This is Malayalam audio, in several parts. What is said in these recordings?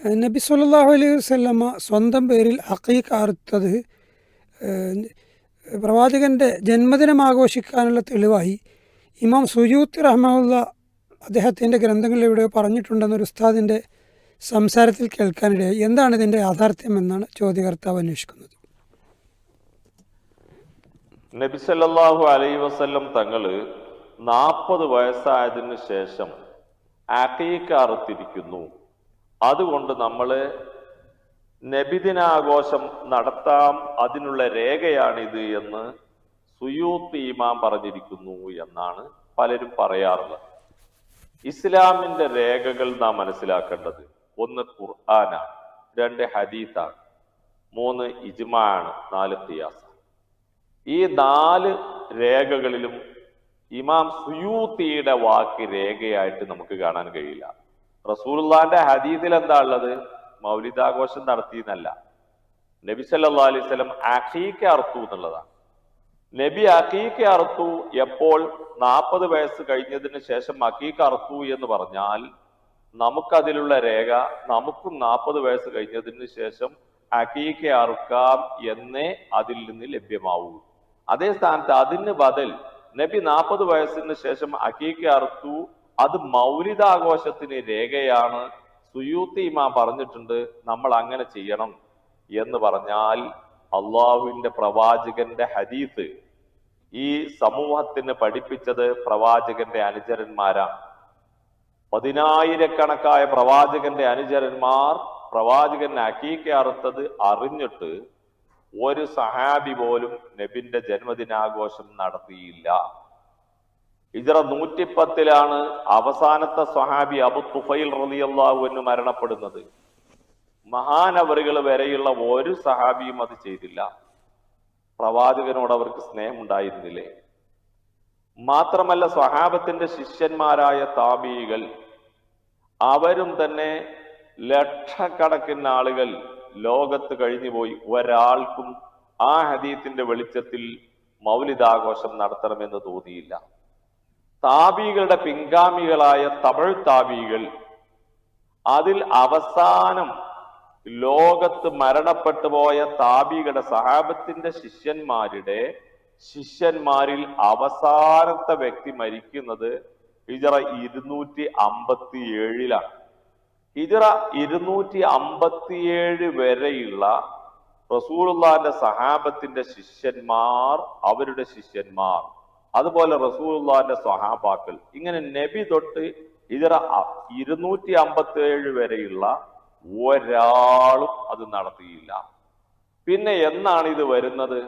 നബി സല്ലല്ലാഹു അലൈഹി വസല്ലമ സ്വന്തം പേരിൽ അഖീഖ അറുത്തത് പ്രവാചകന്റെ ജന്മദിനം ആഘോഷിക്കാനുള്ള തെളിവായി ഇമാം സുജൂത്ത് റഹ്മുള്ള അദ്ദേഹത്തിന്റെ ഗ്രന്ഥങ്ങളിൽ എവിടെയോ പറഞ്ഞിട്ടുണ്ടെന്നൊരു ഉസ്താദിന്റെ സംസാരത്തിൽ കേൾക്കാനിടയായി. എന്താണ് ഇതിന്റെ യാഥാർത്ഥ്യം എന്നാണ് ചോദ്യകർത്താവ് അന്വേഷിക്കുന്നത്. നബി നബിസല്ലാഹു അലൈ വസ്ല്ലം തങ്ങൾ നാൽപ്പത് വയസ്സായതിനു ശേഷം അക്കീക്ക അറുത്തിരിക്കുന്നു അതുകൊണ്ട് നമ്മൾ നബിദിനാഘോഷം നടത്താം അതിനുള്ള രേഖയാണിത് എന്ന് സുയൂത്ത് ഇമാം പറഞ്ഞിരിക്കുന്നു എന്നാണ് പലരും പറയാറുള്ളത്. ഇസ്ലാമിന്റെ രേഖകൾ നാം മനസ്സിലാക്കേണ്ടത് ഒന്ന് ഖുർആനാണ് രണ്ട് ഹദീത്താണ് മൂന്ന് ഇജ്മാണ് നാല് തിയാസ ഈ നാല് രേഖകളിലും ഇമാം സുയൂത്തിയുടെ വാക്ക് രേഖയായിട്ട് നമുക്ക് കാണാൻ കഴിയില്ല. റസൂലുള്ളാന്റെ ഹദീസിൽ എന്താ ഉള്ളത് മൗലിദാഘോഷം നടത്തിയെന്നല്ല. നബി സല്ലാ അലൈഹി അഖീക്ക അറുത്തു എന്നുള്ളതാണ്. നബി അഖീക്ക് അർത്തു എപ്പോൾ നാൽപ്പത് വയസ്സ് കഴിഞ്ഞതിന് ശേഷം അഖീക്ക് അർത്തു എന്ന് പറഞ്ഞാൽ നമുക്കതിലുള്ള രേഖ നമുക്കും നാൽപ്പത് വയസ്സ് കഴിഞ്ഞതിന് ശേഷം അഖീക്ക് അറുക്കാം എന്നേ അതിൽ നിന്ന് ലഭ്യമാവൂ. അതേ സ്ഥാനത്ത് അതിന് ബദൽ നബി നാൽപ്പത് വയസ്സിന് ശേഷം അഖീക്ക് അറുത്തു അത് മൗലിതാഘോഷത്തിന് രേഖയാണ് സുയൂത്തി ഇമാം പറഞ്ഞിട്ടുണ്ട് നമ്മൾ അങ്ങനെ ചെയ്യണം. എന്ന് പറഞ്ഞാൽ അള്ളാഹുവിന്റെ പ്രവാചകന്റെ ഹദീസ് ഈ സമൂഹത്തിന് പഠിപ്പിച്ചത് പ്രവാചകന്റെ അനുചരന്മാരാണ്. പതിനായിരക്കണക്കായ പ്രവാചകന്റെ അനുചരന്മാർ പ്രവാചകൻ അക്കീക്ക അറുത്തത് അറിഞ്ഞിട്ട് ഒരു സഹാബി പോലും നബിന്റെ ജന്മദിനാഘോഷം നടത്തിയില്ല. ഇജറ നൂറ്റിപ്പത്തിലാണ് അവസാനത്തെ സ്വഹാബി അബു തുഫൈൽ റളിയല്ലാഹുവിന് മരണപ്പെടുന്നത്. മഹാനവറുകൾ വരെയുള്ള ഒരു സഹാബിയും അത് ചെയ്തില്ല. പ്രവാചകനോട് അവർക്ക് സ്നേഹമുണ്ടായിരുന്നില്ലേ? മാത്രമല്ല സ്വഹാബത്തിന്റെ ശിഷ്യന്മാരായ താബികൾ അവരും തന്നെ ലക്ഷക്കണക്കിന് ആളുകൾ ലോകത്ത് കഴിഞ്ഞുപോയി. ഒരാൾക്കും ആ ഹദീത്തിന്റെ വെളിച്ചത്തിൽ മൗലിദാഘോഷം നടത്തണമെന്ന് തോന്നിയില്ല. താബികളുടെ പിൻഗാമികളായ തമിഴ് താബികൾ അതിൽ അവസാനം ലോകത്ത് മരണപ്പെട്ടു പോയ താബികളുടെ സഹാബത്തിന്റെ ശിഷ്യന്മാരുടെ ശിഷ്യന്മാരിൽ അവസാനത്തെ വ്യക്തി മരിക്കുന്നത് ഹിജറ ഇരുന്നൂറ്റി അമ്പത്തി ഏഴിലാണ് ഹിജറ ഇരുന്നൂറ്റി അമ്പത്തിയേഴ് വരെയുള്ള റസൂലുള്ളാന്റെ സഹാബത്തിന്റെ ശിഷ്യന്മാർ അവരുടെ ശിഷ്യന്മാർ അതുപോലെ റസൂലുള്ളാന്റെ സഹാബാക്കൾ ഇങ്ങനെ നബി തൊട്ട് ഇതര ഇരുന്നൂറ്റി അമ്പത്തി ഏഴ് വരെയുള്ള ഒരാളും അത് നടത്തിയില്ല. പിന്നെ എന്നാണ് ഇത് വരുന്നത്?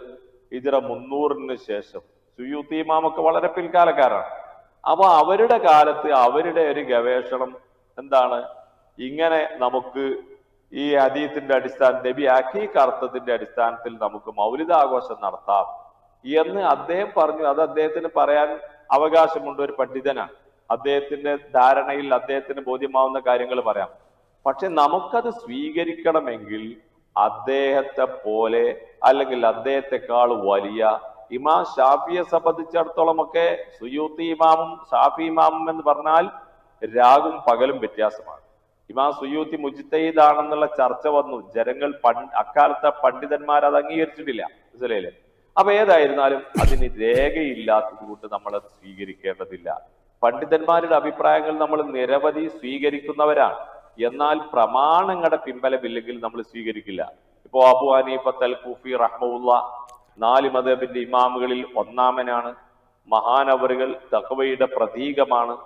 ഇതര മുന്നൂറിന് ശേഷം. സുയൂത്തി വളരെ പിൽക്കാലക്കാരാണ്. അപ്പൊ അവരുടെ കാലത്ത് അവരുടെ ഒരു ഗവേഷണം എന്താണ്? ഇങ്ങനെ നമുക്ക് ഈ അതീത്തിന്റെ അടിസ്ഥാനം നബി അഖീഖ് അർത്ഥത്തിന്റെ അടിസ്ഥാനത്തിൽ നമുക്ക് മൗലിതാഘോഷം നടത്താം. എന്ന് അദ്ദേഹം പറഞ്ഞു. അത് അദ്ദേഹത്തിന് പറയാൻ അവകാശമുണ്ട് ഒരു പണ്ഡിതനാണ്. അദ്ദേഹത്തിന്റെ ധാരണയിൽ അദ്ദേഹത്തിന് ബോധ്യമാവുന്ന കാര്യങ്ങൾ പറയാം. പക്ഷെ നമുക്കത് സ്വീകരിക്കണമെങ്കിൽ അദ്ദേഹത്തെ പോലെ അല്ലെങ്കിൽ അദ്ദേഹത്തെക്കാൾ വലിയ ഇമാം ഷാഫിയെ സംബന്ധിച്ചിടത്തോളം ഒക്കെ സുയൂത്തി ഇമാമും ഷാഫി ഇമാമും എന്ന് പറഞ്ഞാൽ രാഗും പകലും വ്യത്യാസമാണ്. ഇമാം സുയൂത്തി മുജിത്തയിദാണെന്നുള്ള ചർച്ച വന്നു. ജനങ്ങൾ പണ്ട് അക്കാലത്തെ പണ്ഡിതന്മാർ അത് അംഗീകരിച്ചിട്ടില്ല. മനസ്സിലായില്ലേ? അപ്പൊ ഏതായിരുന്നാലും അതിന് രേഖയില്ലാത്തത് കൊണ്ട് നമ്മൾ അത് സ്വീകരിക്കേണ്ടതില്ല. പണ്ഡിതന്മാരുടെ അഭിപ്രായങ്ങൾ നമ്മൾ നിരവധി സ്വീകരിക്കുന്നവരാണ്. എന്നാൽ പ്രമാണങ്ങളുടെ പിൻബലമില്ലെങ്കിൽ നമ്മൾ സ്വീകരിക്കില്ല. ഇപ്പോ അബു അനീഫത്ത് അൽ കുഫി റഹ്മുള്ള നാല് മതബിന്റെ ഇമാമുകളിൽ ഒന്നാമനാണ്. മഹാനവറുകൾ തഖവയുടെ പ്രതീകമാണ്.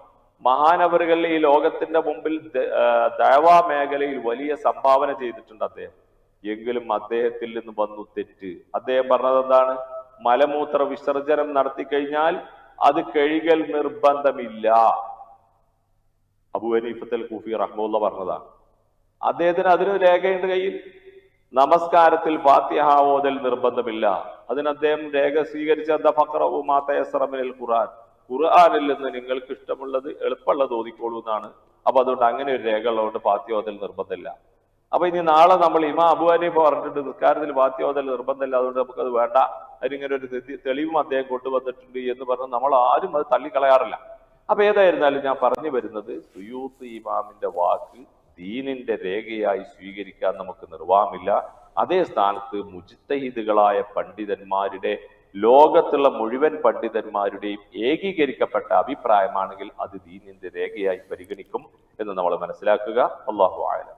മഹാനവറുകളിൽ ഈ ലോകത്തിന്റെ മുമ്പിൽ ദൈവാ മേഖലയിൽ വലിയ സംഭാവന ചെയ്തിട്ടുണ്ട് അദ്ദേഹം. എങ്കിലും അദ്ദേഹത്തിൽ നിന്ന് വന്നു തെറ്റ്. അദ്ദേഹം പറഞ്ഞത് എന്താണ് മലമൂത്ര വിസർജനം നടത്തി കഴിഞ്ഞാൽ അത് കഴുകൽ നിർബന്ധമില്ല. അബു ഹനീഫത്തൽ കുഫി റഹ്മുള്ള പറഞ്ഞതാണ്. അദ്ദേഹത്തിന് അതിന് രേഖയുണ്ട് കയ്യിൽ. നമസ്കാരത്തിൽ ഫാത്തിഹ ഓതൽ നിർബന്ധമില്ല. അതിന് അദ്ദേഹം രേഖ സ്വീകരിച്ച എന്താ? ഖുറാൻ ഖുർആാനിൽ നിന്ന് നിങ്ങൾക്ക് ഇഷ്ടമുള്ളത് എളുപ്പമുള്ളത് ഓതിക്കോളൂ എന്നാണ്. അപ്പൊ അതുകൊണ്ട് അങ്ങനെ ഒരു രേഖ ഉള്ളതുകൊണ്ട് ഫാത്തിഹ ഓതൽ നിർബന്ധമില്ല. അപ്പൊ ഇനി നാളെ നമ്മൾ ഇമാ അബുഹാനിഫ് പറഞ്ഞിട്ട് നിസ്കാരത്തിൽ വാത്യോതൽ നിർബന്ധമില്ല അതുകൊണ്ട് നമുക്ക് അത് വേണ്ട. അതിനിങ്ങനെ ഒരു തെളിവും അദ്ദേഹം കൊണ്ടുവന്നിട്ടുണ്ട് എന്ന് പറഞ്ഞ് നമ്മൾ ആരും അത് തള്ളിക്കളയാറില്ല. അപ്പൊ ഏതായിരുന്നാലും ഞാൻ പറഞ്ഞു വരുന്നത് സുയൂത്ത് ഇമാമിന്റെ വാക്ക് ദീനിന്റെ രേഖയായി സ്വീകരിക്കാൻ നമുക്ക് നിർവാമില്ല അതേ സ്ഥാനത്ത് മുജിത്തഹിദുകളായ പണ്ഡിതന്മാരുടെ ലോകത്തുള്ള മുഴുവൻ പണ്ഡിതന്മാരുടെയും ഏകീകരിക്കപ്പെട്ട അഭിപ്രായമാണെങ്കിൽ അത് ദീനിന്റെ രേഖയായി പരിഗണിക്കും എന്ന് നമ്മൾ മനസ്സിലാക്കുക. അള്ളാഹു ആയാലും